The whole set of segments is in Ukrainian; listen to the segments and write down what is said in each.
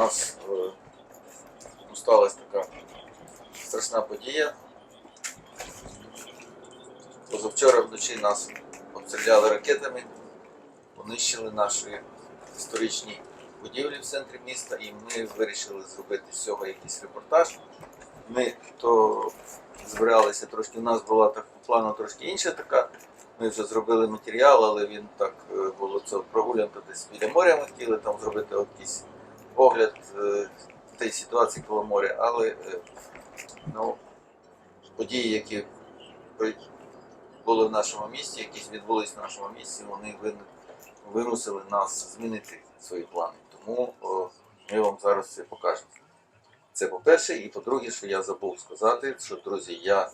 нас е, ну, сталася така страшна подія. Позавчора вночі нас обстріляли ракетами, понищили наші історичні будівлі в центрі міста, і ми вирішили зробити з цього якийсь репортаж. Ми то збиралися трошки, у нас була так по плану трошки інша така. Ми вже зробили матеріал, але він так е, було це прогулянка десь біля моря. Ми хотіли там зробити якийсь огляд е, тієї ситуації коло моря, але е, ну, події, які були в нашому місті, якісь відбулись в нашому місті, вони вимусили нас змінити свої плани. Тому о, ми вам зараз це покажемо. Це по-перше, і по-друге, що я забув сказати, що друзі, я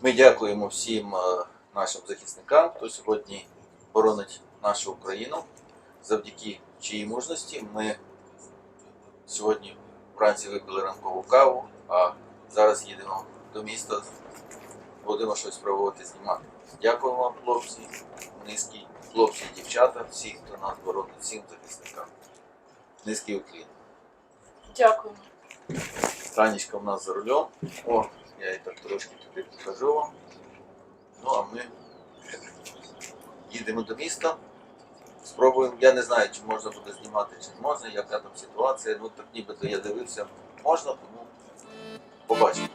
ми дякуємо всім е, нашим захисникам, хто сьогодні боронить нашу Україну. Завдяки чиїй мужності ми сьогодні вранці випили ранкову каву, а зараз їдемо до міста, будемо щось пробувати знімати. Дякуємо вам, хлопці, низькі хлопці і дівчата, всі, хто нас боронить, всім захисникам. Низький уклін. Дякуємо. Танечка в нас за рулем. О, я її так трошки туди покажу вам. Ну а ми їдемо до міста. Спробуємо. Я не знаю, чи можна буде знімати, чи не можна, яка там ситуація. Ну так нібито я дивився, можна, тому побачимо.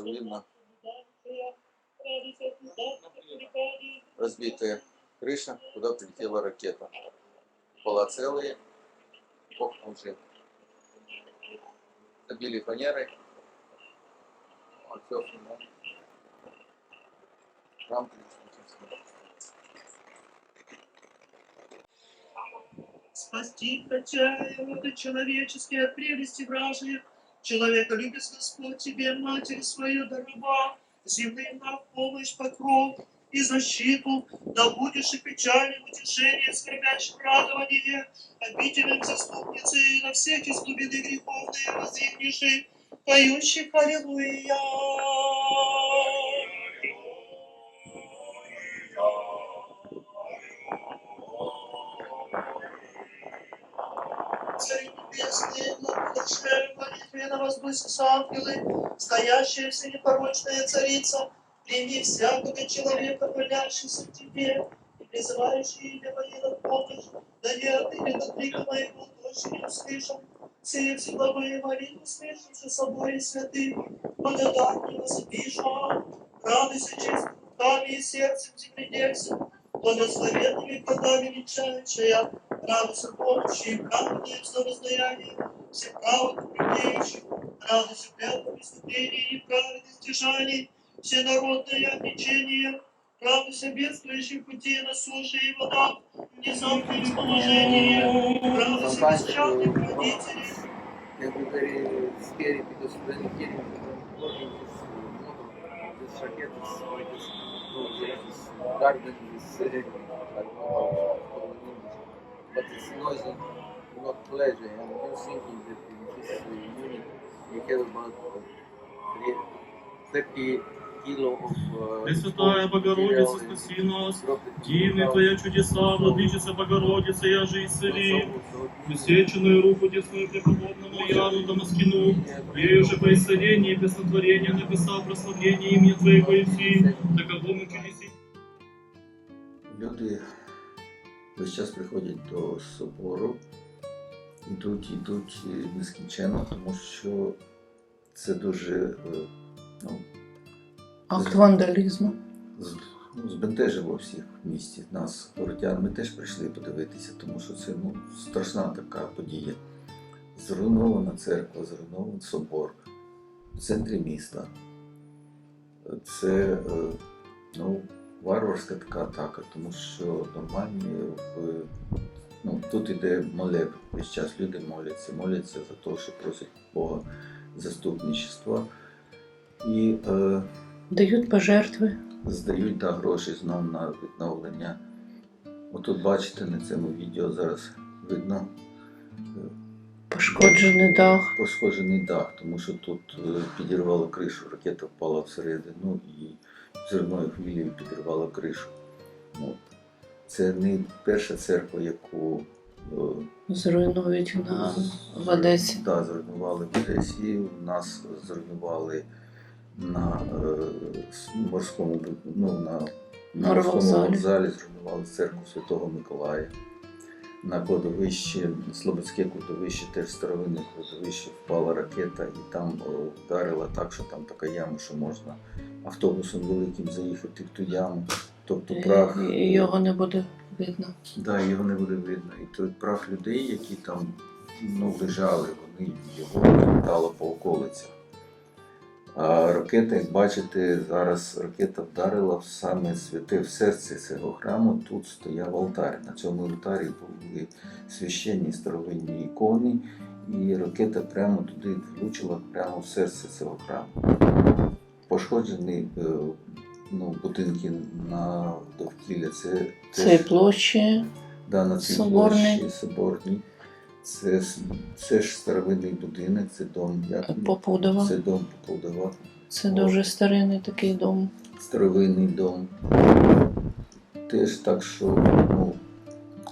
Хорошо видно разбитая крыша, куда прилетела ракета. Пола целые, окна уже забили фанерой. Вот да. Рамки Спасти хотя роды человеческие прелести вражьих. Человека любит Господь тебе, Матерь свою дарова, земным на помощь, покров и защиту, да будешь и печальным утешением скорбящих радование, обителем заступницы на всех из глубины греховные воздвигнешь, поющих Аллилуйя. На воздусе ангелы, стоящая вся непорочная царица, прими всякого человека, молящийся тебе, и призывающий имя Мое на помощь, да не отымет от крика моего, дочь не услышал, все всеглавые молитвы, слышавши собой святым, благодать не возбижа, радуйся честным руками и сердцем земледельцем, благословенными плодами венчающая, радуйся помощи и праведное воздаяние, все праведных людей, радуйся первого преступления и праведных стяжаний, все народное обличение, радуйся бедствующих пути на суше и водах, внезапные положения, радуйся бесчадных родителей, Everybody is scary because when you get into the working this model, this racket is like this, no, this garden is uh, I don't know how it's called in English, but it's noisy, not pleasure. And you're thinking that in this uh, unit uh, three- 30 kilo of Пресвятая Богородица, спаси нас. Дивны Твоя чудеса, Владычица Богородица, я же исцели. Усеченную руку десную преподобному Яну Дамаскину, ею же по исцелении и преснотворения написал прославление имени Твоего Иси, таковому чудеси. Люди весь час приходять до собору, ідуть, ідуть е, нескінченно, тому що це дуже е, ну, Акт вандалізму. з- ну, збентежило всіх в місті. Нас, городян, ми теж прийшли подивитися, тому що це ну, страшна така подія. Зруйнована церква, зруйнований собор, в центрі міста. Це е, ну, варварська така атака, тому що нормальні в, ну, тут іде молеб. Весь час люди моляться, моляться за те, що просять Бога заступничества. І е, Дають пожертви. здають да, гроші знову на відновлення. Отут бачите на цьому відео зараз видно Пошкоджений дах. пошкоджений дах, тому що тут е, підірвало кришу, ракета впала всередину і взривною хвилею підірвала кришу. От. Це не перша церква, яку е, Зруйнують на Одесі. Да, зруйнували в Одесі. Нас зруйнували на е, морському ну, на, на морському вокзалі зруйнували церкву Святого Миколая. На кладовищі, Слободське кладовище, теж старовинне кладовище, впала ракета і там е, вдарила так, що там така яма, що можна автобусом великим заїхати в ту яму. Тобто прах. І- Його не буде видно. Да, його не буде видно. І той прах людей, які там ну, лежали, вони його розлітало по околицях. А ракета, як бачите, зараз ракета вдарила в саме святе в серце цього храму. Тут стояв алтар. На цьому алтарі були священні старовинні ікони, і ракета прямо туди влучила прямо в серце цього храму. Пошкоджені е, ну, будинки на довкілля. Це Це площі. Да, на цій Соборний. площі Соборній. Це, це ж старовинний будинок, це дом як? Попудова. Це дом Попудова. Це дуже старинний такий дом. Старовинний дом. Теж так, що ну,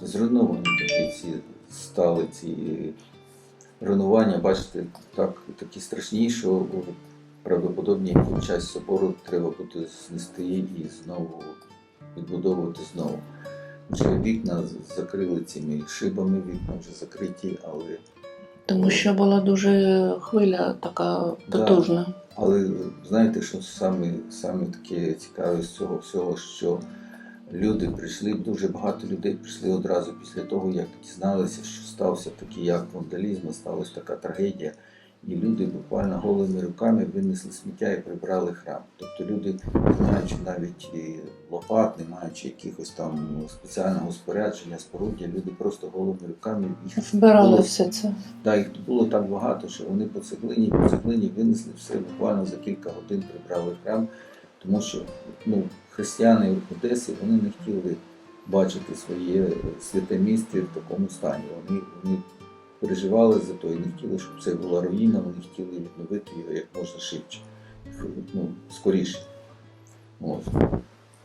зруйновані такі ці стали ці руйнування, бачите, так, такі страшні, що правдоподобні яку часть собору треба буде знести і знову відбудовувати знову. Вже вікна закрили цими шибами, вікна вже закриті, але Тому що була дуже хвиля така Да. потужна. Але знаєте, що саме, саме таке цікаве з цього всього, що люди прийшли, дуже багато людей прийшли одразу після того, як дізналися, що стався такий акт вандалізму, сталася така трагедія. І люди буквально голими руками винесли сміття і прибрали храм. Тобто люди, не маючи навіть і лопат, не маючи якихось там спеціального спорядження, споруддя, люди просто голими руками їх Збирали було все це. Да, їх було так багато, що вони по цеглині, по цеглині винесли все буквально за кілька годин прибрали храм, тому що ну, християни Одеси вони не хотіли бачити своє святе місце в такому стані. Вони, вони переживали за то і не хотіли, щоб це була руїна, вони хотіли відновити його як можна швидше, ну, скоріше. От.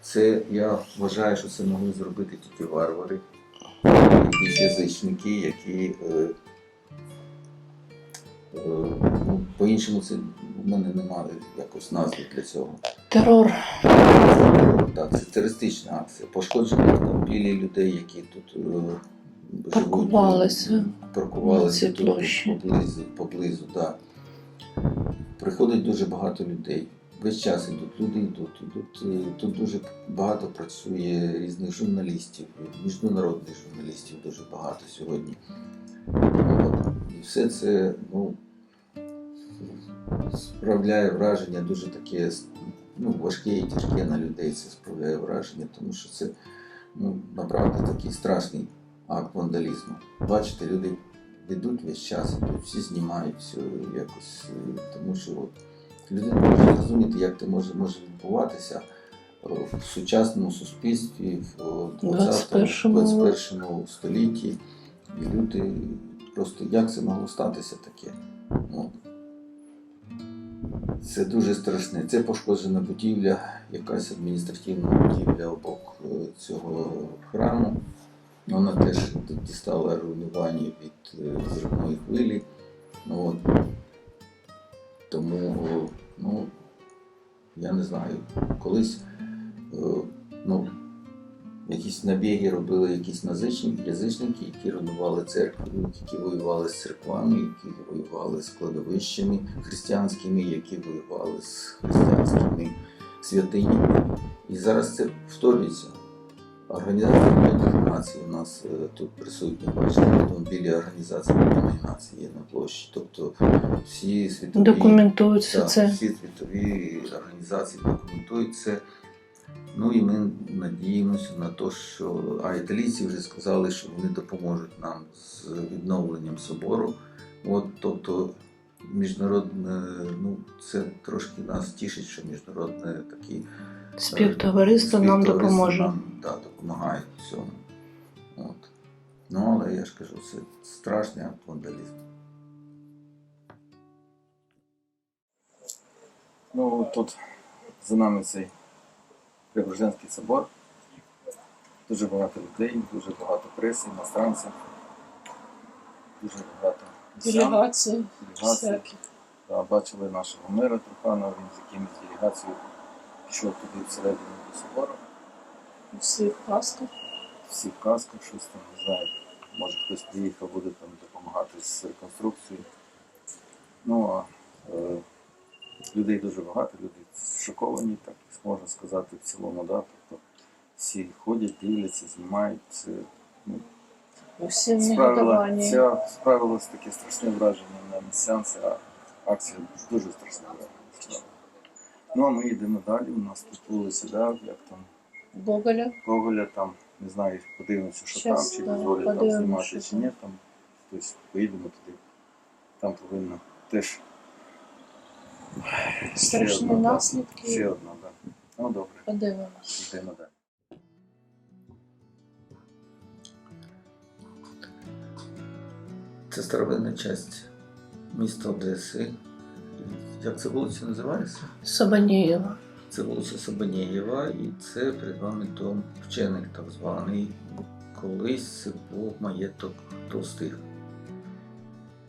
Це я вважаю, що це могли зробити тільки варвари, якісь язичники, які е, Е, Ну, по-іншому це в мене немає якось назви для цього. Терор. Так, це терористична акція. Пошкоджені автомобілі людей, які тут е, Паркувалися паркувалися тут площі. поблизу, поблизу да. Приходить дуже багато людей. Весь час ідуть, люди йдуть. Ідуть. е, Тут дуже багато працює різних журналістів, міжнародних журналістів дуже багато сьогодні. І все це, ну, справляє враження дуже таке ну, важке і тяжке на людей. Це справляє враження, тому що це ну, направду такий страшний акт вандалізму. Бачите, люди йдуть весь час, ідуть, всі знімають все якось, е, тому що от, людина не може зрозуміти, як це може, може відбуватися е, в сучасному суспільстві, в 21-му. 21 столітті. І люди просто як це могло статися таке? Ну, це дуже страшне. Це пошкоджена будівля, якась адміністративна будівля обок е, цього храму. Вона теж дістала руйнування від е, зривної хвилі. Ну, От. Тому, ну, я не знаю, колись е, ну, якісь набіги робили якісь назичники, язичники, які руйнували церкви, які воювали з церквами, які воювали з кладовищами християнськими, які воювали з християнськими святинями. І зараз це повторюється. Організація Об'єднаних Націй у нас е, тут присутні, бачите, автомобілі Організації Об'єднаних Націй є на площі. Тобто всі світові, Документується так, це. всі світові організації документують це. Ну і ми надіємося на те, що а італійці вже сказали, що вони допоможуть нам з відновленням собору. От, тобто, міжнародне, ну це трошки нас тішить, що міжнародне такі Співтовариство нам допоможе. Нам, да, допомагає в цьому. От. Ну, але я ж кажу, це страшний акт вандалізму. Ну, тут за нами цей Преображенський собор. Дуже багато людей, дуже багато преси, іностранців, дуже багато делегацій. Да, бачили нашого мера Труханова, він з якимось делегацією пішов туди всередину до собору. Всі в касках. Всі в касках, щось там не знаю. Може хтось приїхав, буде там допомагати з реконструкцією. Ну а е, людей дуже багато, люди шоковані, так можна сказати, в цілому, да. Тобто всі ходять, дивляться, знімають. Це ну, Усі справила, ця справилось таке страшне враження на місцян, ця акція дуже страшне враження. Ну а ми йдемо далі. У нас тут вулиця, да, як там Гоголя. Гоголя там, не знаю, подивимося, що Щас, там, чи да, дозволять там подивимося, знімати, що чи ні. Там, тобто поїдемо туди. Там повинно теж Страшні одна, да. наслідки. ще одна, так. Да. Ну добре, Подивимось. йдемо далі. Це старовинна частина міста Одеси. Як це вулиця називається? Сабанієва. Це вулиця Сабанієва і це перед вами дом вчених так званий. Колись це був маєток Толстих.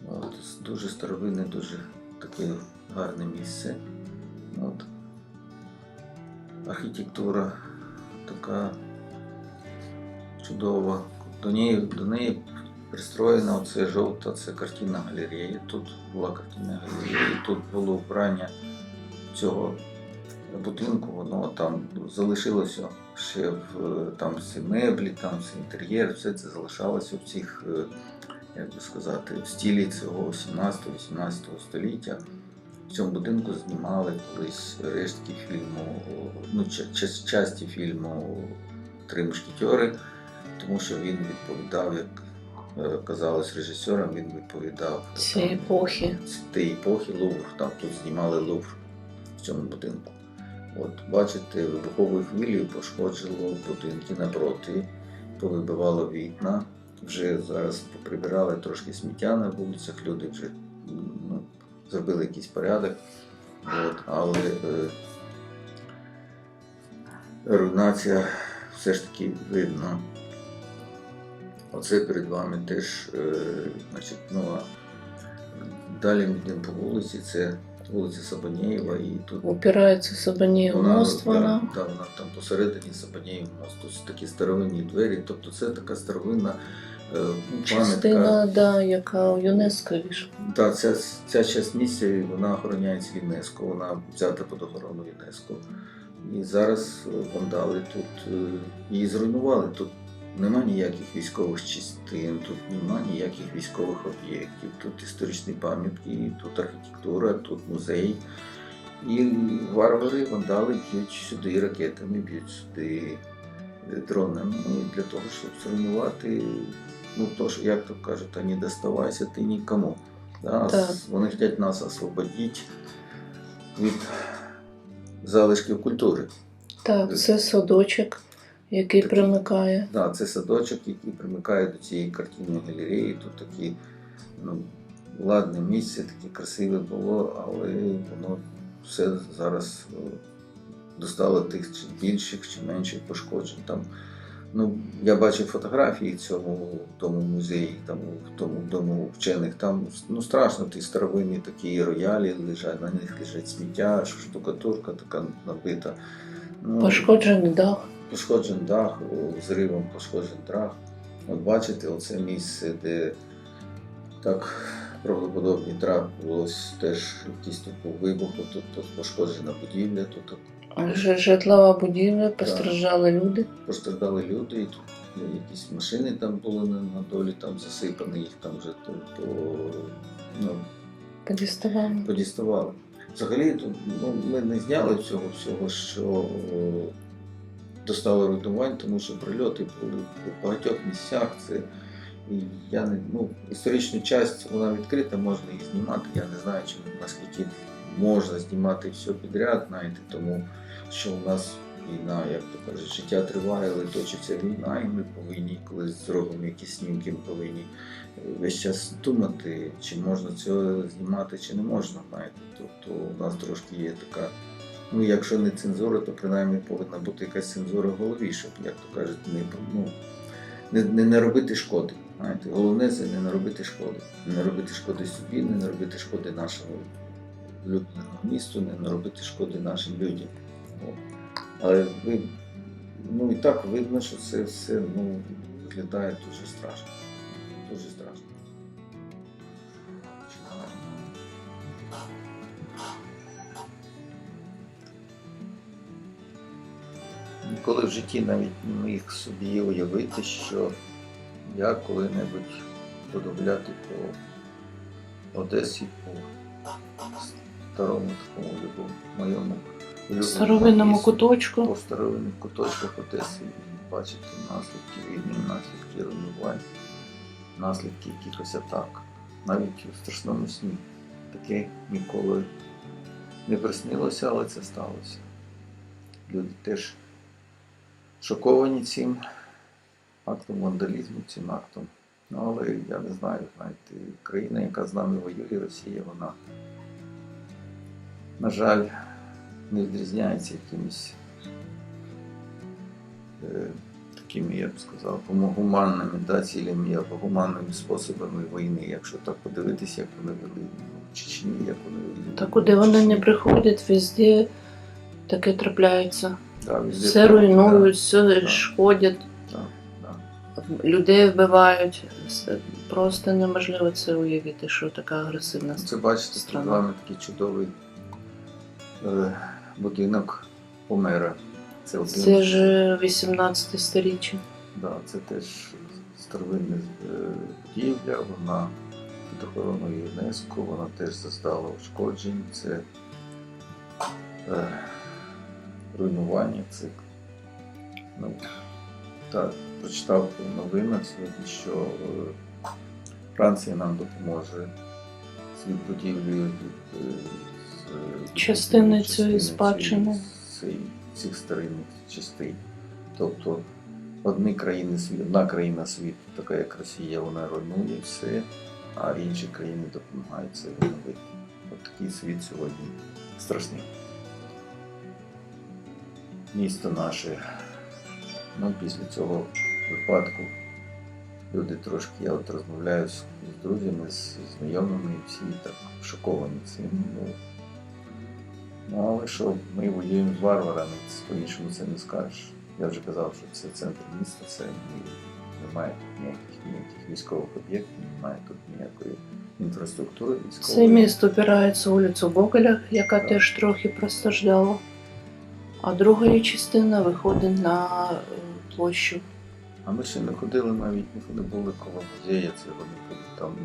От, дуже старовинне, дуже таке гарне місце. От. Архітектура така чудова. До неї, до неї пристроєна оце жовта, це картинна галерея. Тут була картинна галерея, тут було вбрання цього будинку, воно там залишилося ще в там всі меблі, там всі інтер'єр, все це залишалося в цих, як би сказати, в стілі цього 17-18 століття. В цьому будинку знімали колись рештки фільму, ну, ча- ча- часті фільму Три мушкетери, тому що він відповідав, як казалось режисером, він відповідав Цієї епохи. з тієї епохи Лувр, там тут знімали Лувр в цьому будинку. От бачите, вибуховою хвилею пошкоджало будинки напроти, повибивало вікна. Вже зараз поприбирали трошки сміття на вулицях, люди вже ну, зробили якийсь порядок. От, але е, руйнація все ж таки видно. Оце перед вами теж, е, значить, ну, а далі ми йдемо по вулиці, це вулиця Сабанєєва, і тут Упирається Сабанієв мост да, вона. Да, вона там посередині Сабанєєв мост. Тут такі старовинні двері, тобто це така старовинна е. Частина, да, яка ЮНЕСКО війшла. Да, ця, ця часть місця вона охороняється ЮНЕСКО, вона взята під охорону ЮНЕСКО. І зараз вандали тут е, її зруйнували. Тут нема ніяких військових частин, тут нема ніяких військових об'єктів, тут історичні пам'ятки, тут архітектура, тут музей. І варвари, вандали б'ють сюди ракетами, б'ють сюди е, дронами для того, щоб зруйнувати, ну то, що, як то кажуть, а не доставайся ти нікому. Да? Так. Вони хочуть нас освободити від залишків культури. Так, це садочок, який Такий. примикає. Да, це садочок, який примикає до цієї картинної галереї. Тут такі ну, ладне місце, таке красиве було, але воно все зараз е, достало тих чи більших чи менших пошкоджень. Там, ну, я бачив фотографії в тому музеї, там, в тому дому вчених. Там ну, страшно, ті старовинні такі роялі лежать, на них лежать сміття, штукатурка така набита. Ну, Пошкоджений дах. Пошкоджений дах, зривом пошкоджений дах. От бачите, оце місце, де так правдоподобні трапилось теж якийсь тут був тут, тут пошкоджена будівля, тут Ж- Житлова будівля, постраждали люди. постраждали люди, і тут ну, якісь машини там були на, долі, там засипані, їх там вже то, то, ну, Подіставали. подіставали. Взагалі, тут, ну, ми не зняли цього всього, що достало руйнувань, тому що прильоти були в багатьох місцях. Це я не ну, історичну часть вона відкрита, можна її знімати. Я не знаю, чи наскільки можна знімати все підряд, знаєте, тому що у нас війна, як то кажуть, життя триває, але точиться війна, і ми повинні, коли зробимо якісь знімки, ми повинні весь час думати, чи можна цього знімати, чи не можна. Знаєте. Тобто у нас трошки є така, ну якщо не цензура, то принаймні повинна бути якась цензура в голові, щоб, як то кажуть, не, ну, не, не наробити шкоди. Знаєте. Головне це не наробити шкоди. Не наробити шкоди собі, не наробити шкоди нашому улюбленому місту, не наробити шкоди нашим людям. Але ви, ну і так видно, що це все ну, виглядає дуже страшно. Ніколи в житті навіть не міг собі уявити, що я коли-небудь буду гуляти по Одесі, по старому такому любому моєму Старовинному куточку. по старовинних куточках Одеси і бачити наслідки війни, наслідки руйнувань, наслідки якихось атак. Навіть у страшному сні. Таке ніколи не приснилося, але це сталося. Люди теж шоковані цим актом вандалізму, цим актом. Ну, але я не знаю, знаєте, країна, яка з нами воює, Росія, вона, на жаль, не відрізняється якимись е, такими, я б сказав, гум- гуманними да, цілями або гуманними способами війни. Якщо так подивитися, як вони вели в Чечні, як вони вели. Та куди вони не приходять, везде таке трапляється. Да, везде Все так, руйнують, все да. шкодять, Да, да, людей вбивають. Це Просто неможливо це уявити, що така агресивна. Це бачите, перед вами такий чудовий е, будинок Помера. Це один Це ж 18 сторіччя. Да, це теж старовинна е, будівля, вона під охороною ЮНЕСКО, вона теж зазнала ушкоджень, це е, руйнування, це ну, так, прочитав в новинах сьогодні, що е, Франція нам допоможе з відбудівлею від, е, Частини цієї спадщини. цих старинних частин. Тобто одні країни одна країна світу, така як Росія, вона руйнує все, а інші країни допомагають це відновити. От такий світ сьогодні страшний. Місто наше. Ну, після цього випадку люди трошки, я от розмовляю з, з друзями, з знайомими, всі так шоковані цим. Ну, Ну, але що, ми воюємо з варварами, по-іншому це не скажеш. Я вже казав, що це центр міста, це немає тут ніяких, ніяких військових об'єктів, немає тут ніякої інфраструктури військової. Це місто опирається вулицю Гоголя, яка Так. теж трохи постраждала. А друга її частина виходить на е, площу. А ми ще не ходили навіть, не були коло музею, це вони там.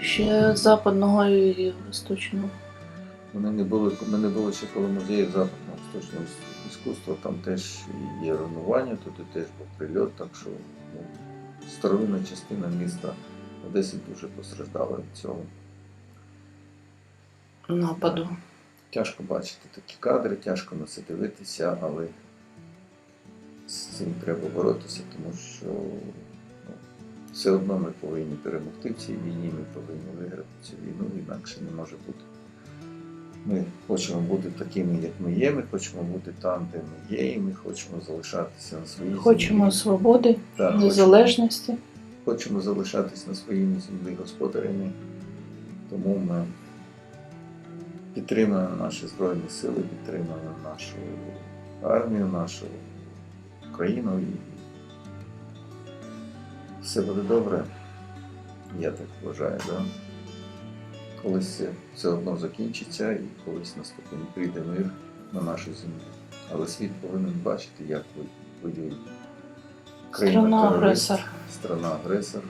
Ще западного і восточного. Вони не були, ми не були ще коло музею западного восточного іскусства, там теж є руйнування, тут і теж був прильот, так що ну, старовинна частина міста Одеси дуже постраждала від цього. нападу. Тяжко бачити такі кадри, тяжко на це дивитися, але з цим треба боротися, тому що ну, все одно ми повинні перемогти в цій війні, ми повинні виграти цю війну, інакше не може бути. Ми хочемо бути такими, як ми є, ми хочемо бути там, де ми є, і ми хочемо залишатися на своїй Хочемо свободи, хочемо- незалежності. хочемо залишатись на своїй землі господарями, тому ми підтримуємо наші Збройні Сили, підтримуємо нашу армію, нашу Україну і все буде добре. Я так вважаю, да? колись все одно закінчиться і колись наступний прийде мир на нашу землю. Але світ повинен бачити, як ви воюють Страна-агресор. Страна-агресор.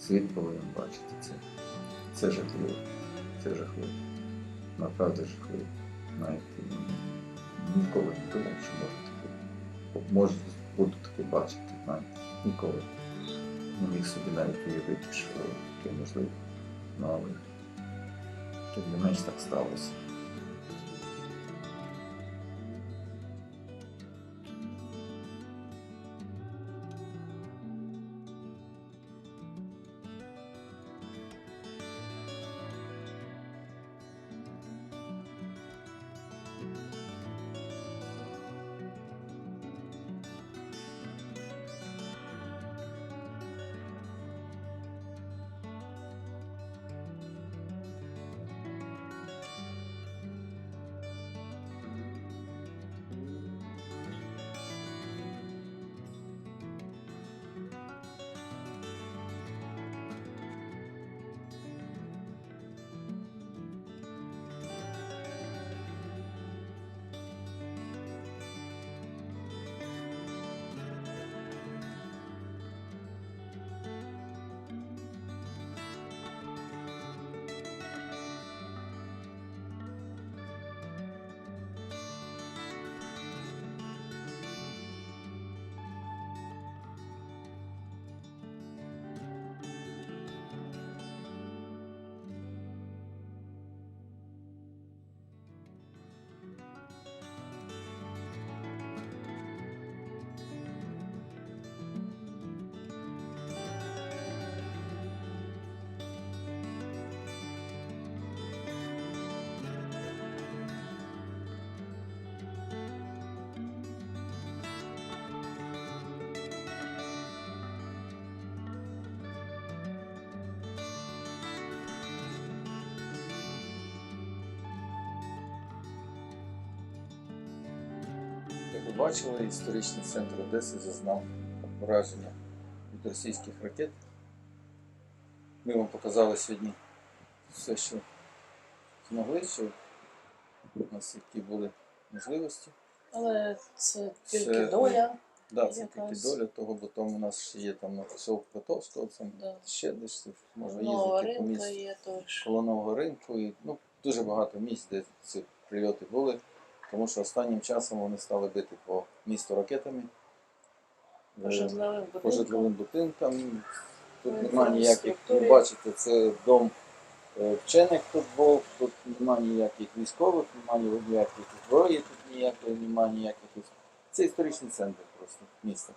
Світ повинен бачити це. Це жахливо. Це жахливо. Направду ж, Навіть м, ніколи не думав, що можу таке. може буду таке бачити, навіть ніколи. Не міг собі навіть уявити, що таке можливо. Ну, але тим не менш так сталося. Як ви бачили, історичний центр Одеси зазнав враження від російських ракет. Ми вам показали сьогодні все, що змогли, що у нас які були можливості. Але це тільки Це- доля. Да, це тільки доля того, бо там у нас ще є там на Котовського, там Да. ще десь можна Нова їздити по місту коло нового ринку. І, ну, дуже багато місць, де ці прильоти були, тому що останнім часом вони стали бити по місту ракетами. По Е, житловим по житловим будинкам. Тут немає ніяких, ви бачите, це дом е, вчених тут був, тут немає ніяких військових, немає ніяких зброї, тут ніякої, немає ніяких. Це історичний центр просто міста.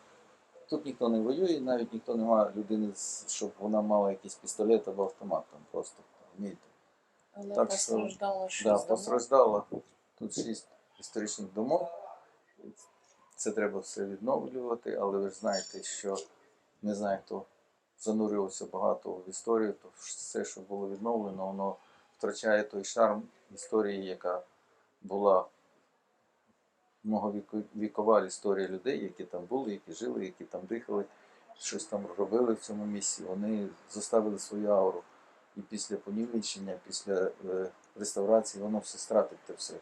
Тут ніхто не воює, навіть ніхто не має людини, щоб вона мала якийсь пістолет або автомат там просто. розумієте? Але Так що- постраждало щось. Да, домов. постраждало тут шість історичних домов. Це треба все відновлювати, але ви ж знаєте, що не знаю, хто занурювався багато в історію, то все, що було відновлено, воно втрачає той шарм історії, яка була многовікова історія людей, які там були, які жили, які там дихали, щось там робили в цьому місці. Вони заставили свою ауру. І після понівечення, після е, реставрації воно все стратить те все.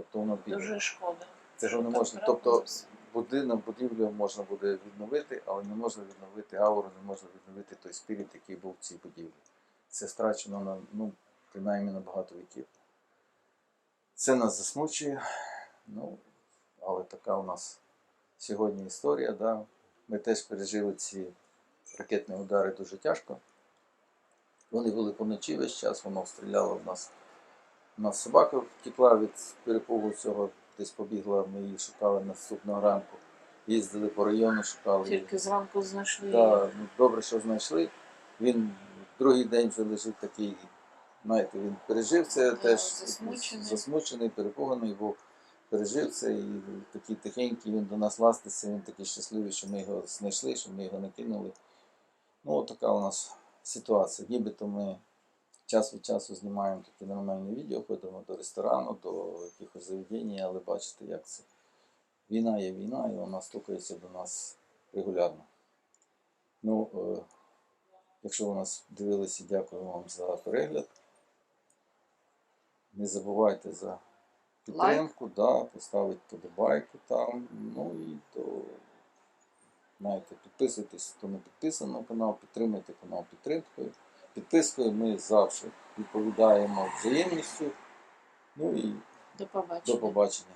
Тобто воно піде. Дуже шкода. Це ж не можна. Тобто будинок, будівлю можна буде відновити, але не можна відновити ауру, не можна відновити той спіріт, який був в цій будівлі. Це страчено на ну, принаймні на багато віків. Це нас засмучує. Ну, але така у нас сьогодні історія. Да? Ми теж пережили ці ракетні удари дуже тяжко. Вони були поночі весь час, воно стріляло в нас. У нас собака втекла від перепугу цього, десь побігла, ми її шукали наступного ранку. Їздили по району, шукали. Тільки зранку знайшли. Да, ну, добре, що знайшли. Він другий день вже лежить такий, знаєте, він пережив це Да, теж засмучений. засмучений, перепуганий був. Пережив це і такий тихенький, він до нас ластиться, він такий щасливий, що ми його знайшли, що ми його не кинули. Ну, от така у нас ситуація. Нібито ми час від часу знімаємо такі нормальні відео, ходимо до ресторану, до якихось заведень, але бачите, як це. Війна є війна, і вона стукається до нас регулярно. Ну, е, якщо ви нас дивилися, дякую вам за перегляд. Не забувайте за підтримку, да, поставити подобайку там. Ну і то знаєте, підписуйтесь, хто не підписаний на канал, підтримуйте канал підтримкою. Підпискою ми завжди відповідаємо взаємністю. Ну і До побачення. до побачення.